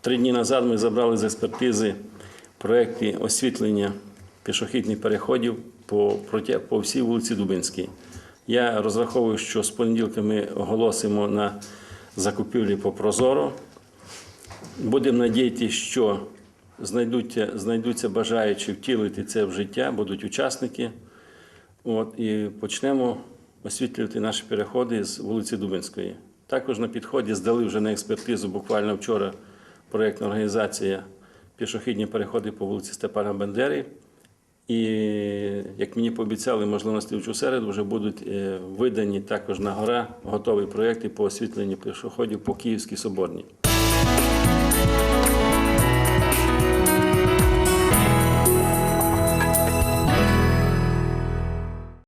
Три дні назад ми забрали з експертизи проекти освітлення пішохідних переходів по, по всій вулиці Дубинській. Я розраховую, що з понеділка ми оголосимо на закупівлі по Прозоро. Будемо надіятися, що знайдуться, знайдуться бажаючі втілити це в життя, будуть учасники. От, і почнемо освітлювати наші переходи з вулиці Дубинської. Також на підході здали вже на експертизу буквально вчора проєктна організація пішохідні переходи по вулиці Степана Бендери. І як мені пообіцяли, можливо, на слідчу середу вже будуть е, видані також на гора готові проєкти по освітленню пішоходів по Київській Соборній.